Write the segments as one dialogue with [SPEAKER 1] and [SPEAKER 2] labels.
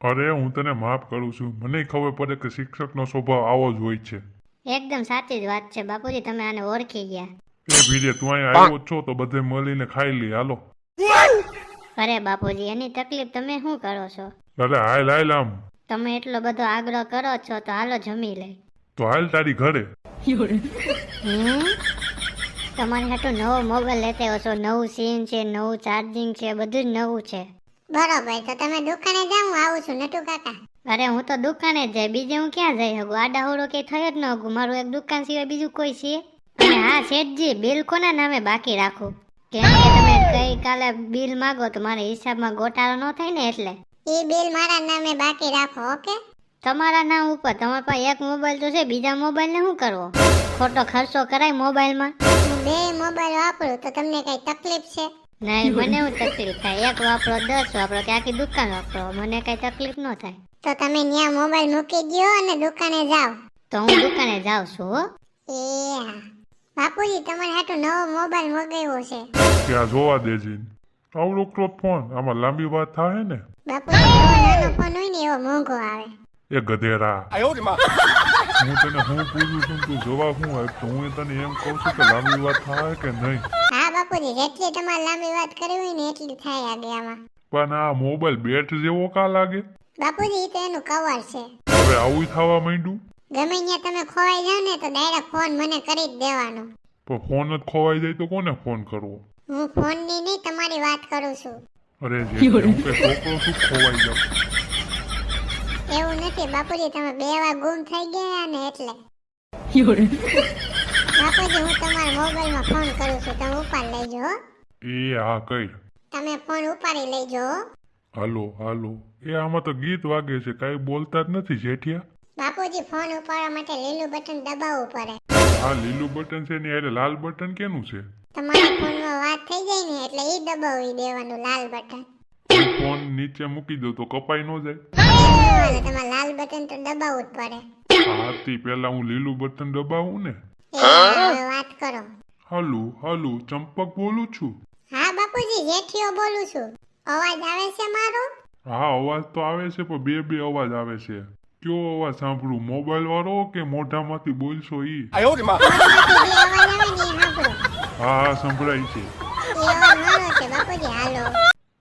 [SPEAKER 1] અરે હું તને માફ કરું છું. મને ખબર પડે કે શિક્ષકનો સ્વભાવ આવો જ હોય છે.
[SPEAKER 2] એકદમ સાચી જ વાત છે બાપુજી. તમે આને ઓળખી ગયા.
[SPEAKER 1] એ ભીડે તું અહીં આવ્યો છો તો બધે મળીને ખાઈ લઈએ હાલો.
[SPEAKER 2] અરે બાપુજી એની તકલીફ તમે શું કરો છો?
[SPEAKER 1] અરે હાલ હાલ આમ.
[SPEAKER 2] તમે એટલો બધો આગ્રહ કરો છો તો હાલો જમી લે.
[SPEAKER 1] તો હાલ તારી ઘરે.
[SPEAKER 2] હમ? તમારે હાટું નવો મોબાઈલ લેતા આવ્યો છો. નવું સીન છે નવું ચાર્જિંગ છે બધું જ નવું છે.
[SPEAKER 3] બરોબર તો તમે દુકાને જાઓ હું આવું છું નટુ કાકા.
[SPEAKER 2] અરે હું તો દુકાને જ જાય બીજે હું ક્યાં જઈ શકું આડાહોડો કે થયો જ ન હગું મારું એક દુકાન સિવાય બીજું કોઈ છે? અને હા શેઠજી બિલ કોના નામે બાકી રાખું? કેમ કે તમે ગઈકાલે બિલ માગો તો મારા હિસાબમાં ગોટાળો ન થાય ને એટલે.
[SPEAKER 3] એ બિલ મારા નામે બાકી રાખો ઓકે?
[SPEAKER 2] તમારા નામ ઉપર તમારા પાસે એક મોબાઈલ તો છે બીજા મોબાઈલને શું કરવો? ખોટો ખર્ચો કરાય મોબાઈલમાં?
[SPEAKER 3] હું બે મોબાઈલ વાપરું તો તમને કઈ તકલીફ છે?
[SPEAKER 2] નહીં મને એવું તકલીફ થાય એક વાપરો દસ વાપરો કે આખી દુકાન વાપરો મને કઈ તકલીફ ન થાય
[SPEAKER 3] તો તમે ત્યાં મોબાઈલ મૂકી દ્યો અને દુકાને જાઓ
[SPEAKER 2] તો હું દુકાને જાઉં છું હો
[SPEAKER 3] એ હા બાપુજી તમારે હાટું નવો મોબાઈલ મગાવ્યો છે
[SPEAKER 1] ત્યાં જોવા દેજે આવડો ક્રોપ ફોન આમાં લાંબી વાત થાય ને
[SPEAKER 3] બાપુજી એવો નાનો ફોન હોય ને એવો મોંઘો આવે
[SPEAKER 1] એ ગધેરા
[SPEAKER 4] 哎呦我的妈！
[SPEAKER 1] હું તને હું પૂછું છું તું જવાબ હું આપતો હું તને એમ કહું છું કે લાંબી વાત થાય કે નહીં
[SPEAKER 3] હા બાપુજી જેટલી તમારે લાંબી વાત કરવી હોય ને એટલી થાય આગે આમાં.
[SPEAKER 1] પણ આ મોબાઈલ બેટ જેવો કા લાગે?
[SPEAKER 3] બાપુજી તો એનું કવર છે.
[SPEAKER 1] હવે આવું થવા માંડ્યું?
[SPEAKER 3] ગમે ત્યાં તમે ખોવાઈ જાવ ને તો ડાયરેક્ટ ફોન મને કરી જ દેવાનો.
[SPEAKER 1] પણ ફોન જ ખોવાઈ જાય તો કોને ફોન કરવો?
[SPEAKER 3] હું ફોનની નહીં તમારી વાત કરું છું.
[SPEAKER 1] અરે જે હું કે છોકરો શું ખોવાઈ જાવ.
[SPEAKER 3] એવું નથી બાપુજી તમે બે વાર ગુમ થઈ ગયા ને એટલે. બાપુજી હું તમારા મોબાઈલમાં ફોન કરું છું તમે ઉપાડી લેજો.
[SPEAKER 1] એ હા કઈ.
[SPEAKER 3] તમે ફોન ઉપાડી લેજો.
[SPEAKER 1] હાલો હાલો. એ આમાં તો ગીત વાગે છે કાંઈ બોલતા જ નથી જેઠિયા.
[SPEAKER 3] બાપુજી ફોન ઉપાડવા માટે લીલું બટન દબાવવું પડે.
[SPEAKER 1] હા લીલું બટન છે ને એટલે લાલ બટન કેનું છે?
[SPEAKER 3] તમારા ફોનમાં વાત થઈ જાય ને એટલે એ દબાવી દેવાનું લાલ બટન.
[SPEAKER 1] ફોન નીચે મૂકી દો તો કપાઈ નો જાય.
[SPEAKER 3] તમારે લાલ બટન તો દબાવવું જ પડે.
[SPEAKER 1] હાથી પહેલા હું લીલું બટન દબાવું ને.
[SPEAKER 3] વાત કરો.
[SPEAKER 1] હાલો હાલો ચંપક બોલું છું.
[SPEAKER 3] હા બાપુજી જેઠિયો બોલું છું. અવાજ આવે છે મારો?
[SPEAKER 1] હા અવાજ તો આવે છે પણ બે બે અવાજ આવે છે. કયો અવાજ સાંભળું મોબાઈલ વાળો કે મોઢામાંથી બોલશો ઈ? હા હા સંભળાય છે.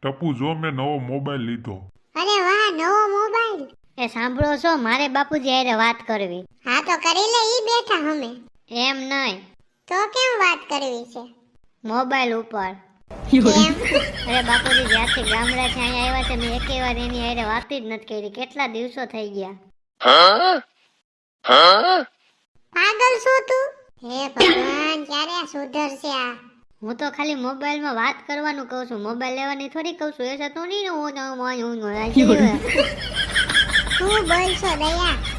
[SPEAKER 1] ટપુ જો મેં નવો મોબાઈલ લીધો.
[SPEAKER 3] અરે વાહ નવો મોબાઈલ?
[SPEAKER 2] એ સાંભળો છો મારે બાપુજી હારે વાત કરવી.
[SPEAKER 3] હા તો કરી લે ઈ બેઠા અમે
[SPEAKER 2] એમ નહીં.
[SPEAKER 3] તો કેમ વાત કરવી છે?
[SPEAKER 2] મોબાઈલ ઉપર. અરે બાપુજી જ્યારથી ગામડાથી અહીંયા આવ્યા છે મેં એકે વાર એની હારે વાત જ નથી કરી. કેટલા દિવસો થઈ ગયા?
[SPEAKER 3] પાગલ છો તું? હે ભગવાન ક્યારે આ સુધરશે આ?
[SPEAKER 2] હું તો ખાલી મોબાઈલમાં વાત કરવાનું કહું છું. મોબાઈલ લેવાની થોડી કહું છું. એ તો નહીં ને હું તો હું- હું- હું- હું-
[SPEAKER 3] શું બોલશો દયા?